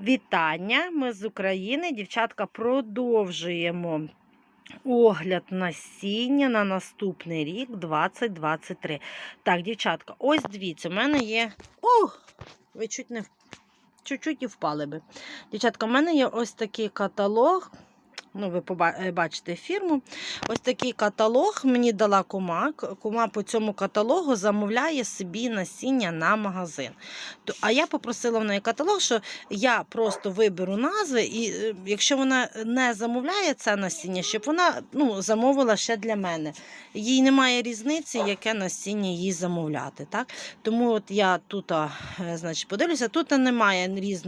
Вітання! Ми з України. Дівчатка, продовжуємо огляд насіння на наступний рік 2023. Так, дівчатка, ось дивіться, у мене є. Ох! Ви чуть не чуть-чуть і впали би. Дівчатка, у мене є ось такий каталог. Ну, ви е, бачите фірму. Ось такий каталог мені дала кума. Кума по цьому каталогу замовляє собі насіння на магазин. А я попросила в неї каталог, що я просто виберу назви, і е, якщо вона не замовляє це насіння, щоб вона ну, замовила ще для мене. Їй немає різниці, яке насіння їй замовляти. Так? Тому от я тут е, значить, подивлюся, тут немає, різ...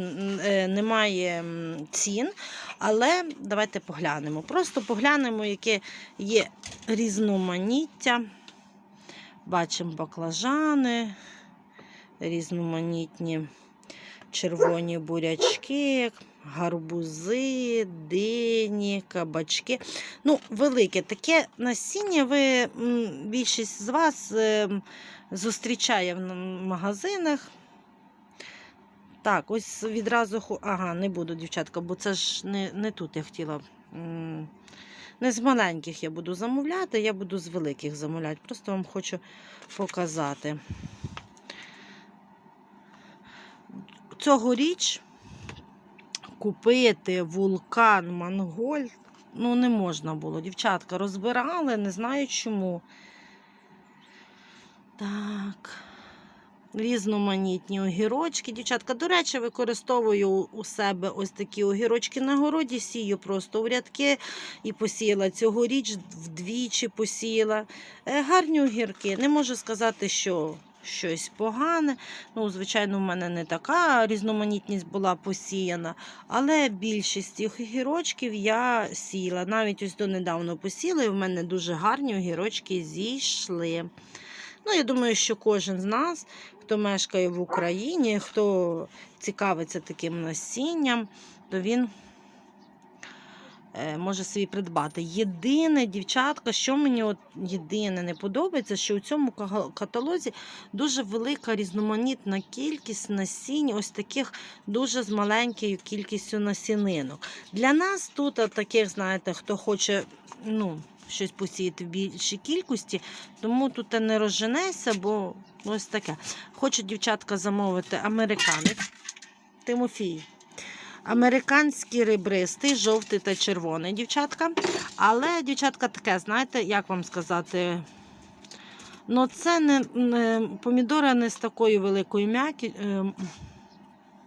немає цін, але давайте поглянемо. Просто поглянемо, яке є різноманіття. Бачимо баклажани, різноманітні червоні бурячки, гарбузи, дині, кабачки. Ну, велике таке насіння. Ви більшість з вас ем, зустрічає в магазинах. Так, ось відразу. Ага, не буду, дівчатка, бо це ж не, не тут я хотіла. Не з маленьких я буду замовляти, я буду з великих замовляти. Просто вам хочу показати. Цьогоріч купити вулкан Монголь ну, не можна було. Дівчатка розбирали, не знаю чому. Так. Різноманітні огірочки. Дівчатка, до речі, використовую у себе ось такі огірочки на городі, сію просто в рядки і посіяла. Цьогоріч вдвічі посіяла. Е, Гарні огірки. Не можу сказати, що щось погане. Ну, звичайно, в мене не така різноманітність була посіяна, але більшість цих огірочків я сіяла. Навіть ось донедавно посіла, і в мене дуже гарні огірочки зійшли. Ну, я думаю, що кожен з нас, хто мешкає в Україні, хто цікавиться таким насінням, то він е, може собі придбати. Єдине, дівчатка, що мені от єдине не подобається, що у цьому каталозі дуже велика різноманітна кількість насінь, ось таких дуже з маленькою кількістю насінинок. Для нас тут, таких, знаєте, хто хоче ну, щось посіяти в більшій кількості, тому тут не розженешся, бо ось таке. Хочу, дівчатка, замовити американець Тимофій. Американський ребристий, жовтий та червоний, дівчатка. Але, дівчатка, таке, знаєте, як вам сказати? Ну, це не, не помідора не з такою великою м'які, е,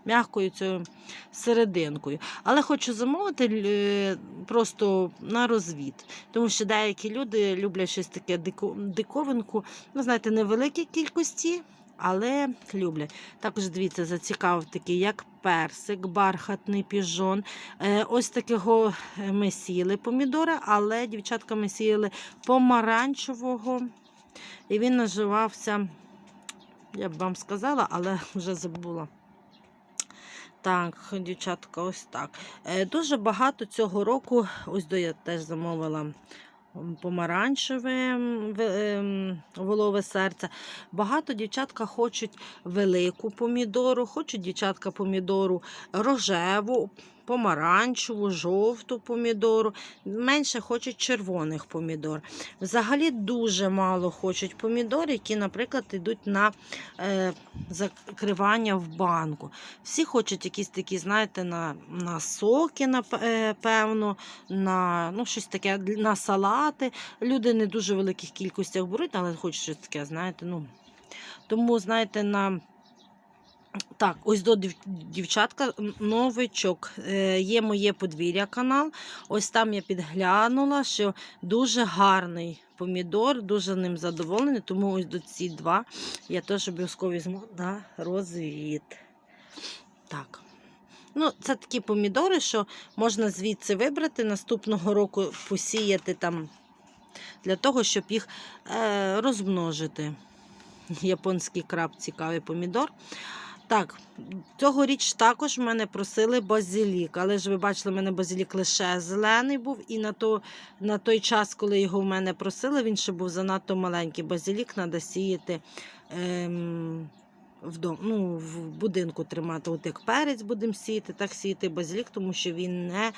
м'якою цією серединкою. Але хочу замовити е, просто на розвід. Тому що деякі люди люблять щось таке диковинку, ну, знаєте, невеликій кількості, але люблять. Також дивіться, зацікавив такий, як персик, бархатний піжон. Е, ось такого е, ми сіяли помідора, але дівчатка ми сіяли помаранчевого. І він називався, я б вам сказала, але вже забула. Так, дівчатка, ось так. Е, Дуже багато цього року, ось до я теж замовила помаранчеве ем, волове серце. Багато дівчатка хочуть велику помідору, хочуть дівчатка помідору рожеву, помаранчеву, жовту помідору. Менше хочуть червоних помідор. Взагалі дуже мало хочуть помідор, які, наприклад, йдуть на е, закривання в банку. Всі хочуть якісь такі, знаєте, на, на соки, напевно, на ну, щось таке на салати. Люди не дуже великих кількостях беруть, але хочуть щось таке, знаєте. ну. Тому, знаєте, на. Так, ось до дівчатка новичок. Е, Є моє подвір'я канал. Ось там я підглянула, що дуже гарний помідор, дуже ним задоволений. Тому ось до ці два я теж обов'язково візьму на розвід. Так. Ну, це такі помідори, що можна звідси вибрати, наступного року посіяти там для того, щоб їх е, розмножити. Японський краб цікавий помідор. Так, цьогоріч також мене просили базилік, але ж ви бачили, в мене базилік лише зелений був, і на, то, на той час, коли його в мене просили, він ще був занадто маленький. Базилік треба сіяти ем, в, дом, ну, в будинку тримати. От як перець будемо сіяти, так сіяти базилік, тому що він не,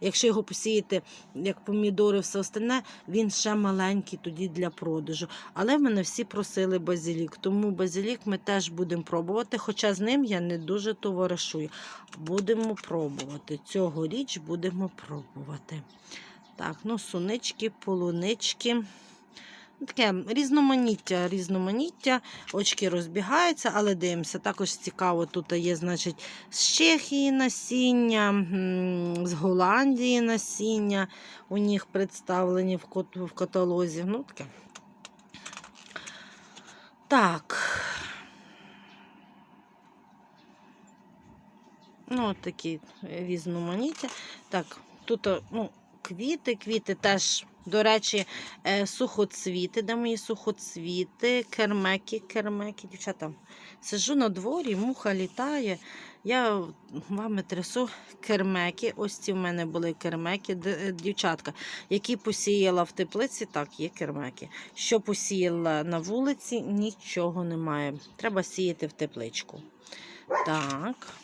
якщо його посіяти, як помідори, все остальне, він ще маленький тоді для продажу. Але в мене всі просили базилік, тому базилік ми теж будемо пробувати, хоча з ним я не дуже товаришую. Будемо пробувати. Цьогоріч будемо пробувати. Так, ну, сунички, полунички. Таке різноманіття, різноманіття, очки розбігаються, але дивимося. Також цікаво, тут є, значить, з Чехії насіння, з Голландії насіння. У них представлені в каталозі. Ну, таке. Так. Ну, от такі різноманіття. Так, тут ну, квіти, квіти теж, до речі, е, сухоцвіти, де мої сухоцвіти, кермеки, кермеки, дівчата. Сижу на дворі, муха літає. Я вами трясу кермеки. Ось ці в мене були кермеки, е, дівчатка, які посіяла в теплиці, так, є кермеки. Що посіяла на вулиці, нічого немає. Треба сіяти в тепличку. Так.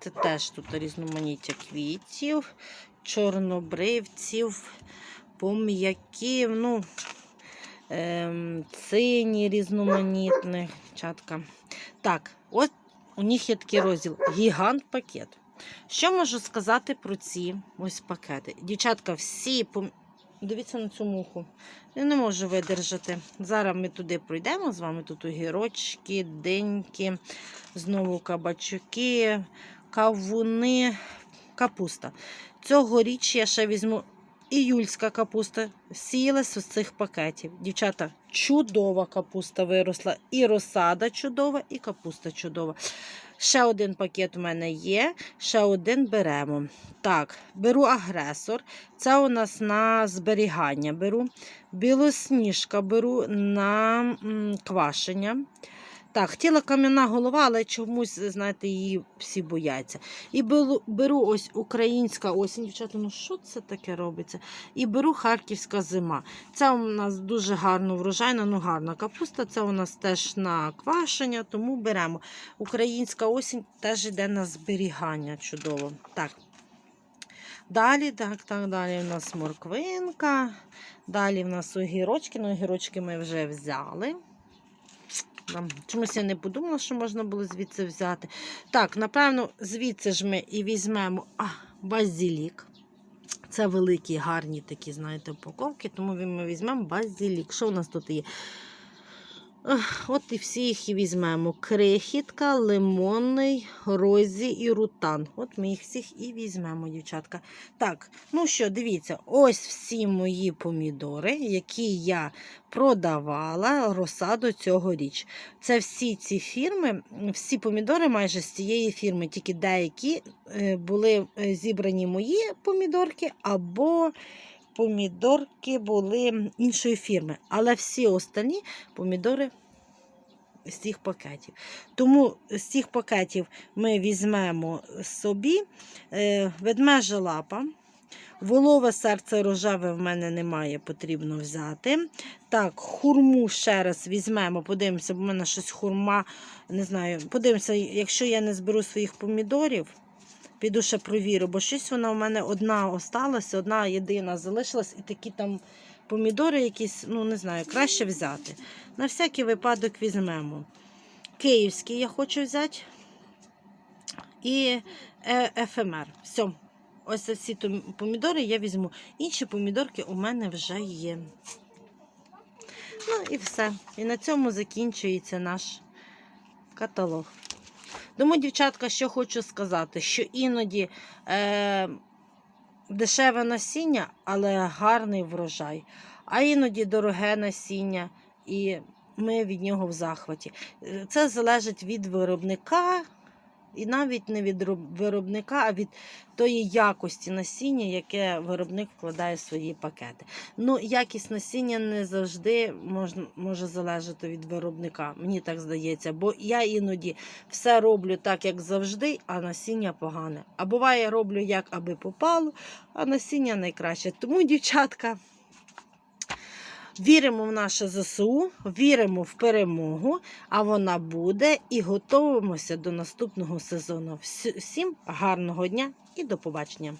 Це теж тут різноманіття квітів, чорнобривців, пом'яків, ну, ем, цині різноманітних. Чатка. Так, от у них є такий розділ гігант-пакет. Що можу сказати про ці ось пакети? Дівчатка, всі пом... Дивіться на цю муху. Я не можу видержати. Зараз ми туди пройдемо з вами. Тут огірочки, деньки, знову кабачуки, кавуни, капуста. Цьогоріч я ще візьму іюльська капуста. Сіялась з цих пакетів. Дівчата, чудова капуста виросла. І розсада чудова, і капуста чудова. Ще один пакет у мене є, ще один беремо. Так, беру агресор. Це у нас на зберігання беру. Білосніжка беру на квашення. Так, хотіла кам'яна голова, але чомусь, знаєте, її всі бояться. І беру, ось українська осінь. Дівчата, ну що це таке робиться? І беру харківська зима. Це у нас дуже гарно врожайна, ну гарна капуста. Це у нас теж на квашення, тому беремо. Українська осінь теж йде на зберігання. Чудово. Так. Далі, так, так, далі у нас морквинка. Далі в нас огірочки. Ну, огірочки ми вже взяли. Там Чомусь я не подумала, що можна було звідси взяти. Так, напевно, звідси ж ми і візьмемо а, базилік. Це великі, гарні такі, знаєте, упаковки, тому ми візьмемо базилік. Що у нас тут є? От і всі їх і візьмемо. Крихітка, лимонний, розі і рутан. От ми їх всіх і візьмемо, дівчатка. Так, ну що, дивіться, ось всі мої помідори, які я продавала розсаду цьогоріч. Це всі ці фірми, всі помідори майже з цієї фірми, тільки деякі е, були е, зібрані мої помідорки або помідорки були іншої фірми. Але всі останні помідори з цих пакетів. Тому з цих пакетів ми візьмемо собі е, ведмежа лапа. Волове серце рожеве в мене немає, потрібно взяти. Так, хурму ще раз візьмемо, подивимося, бо в мене щось хурма, не знаю, подивимося, якщо я не зберу своїх помідорів, піду ще провірю, бо щось вона у мене одна осталася, одна єдина залишилась, і такі там помідори якісь, ну не знаю, краще взяти. На всякий випадок візьмемо. Київський я хочу взяти. І е, ефемер. Все. Ось ці помідори я візьму. Інші помідорки у мене вже є. Ну і все. І на цьому закінчується наш каталог. Тому, дівчатка, що хочу сказати, що іноді е, дешеве насіння, але гарний врожай, а іноді дороге насіння, і ми від нього в захваті. Е, Це залежить від виробника, і навіть не від роб- виробника, а від тої якості насіння, яке виробник вкладає в свої пакети. Ну, якість насіння не завжди можна, може залежати від виробника, мені так здається. Бо я іноді все роблю так, як завжди, а насіння погане. А буває, роблю як аби попало, а насіння найкраще. Тому, дівчатка, Віримо в наше ЗСУ, віримо в перемогу, а вона буде і готуємося до наступного сезону. Всім гарного дня і до побачення!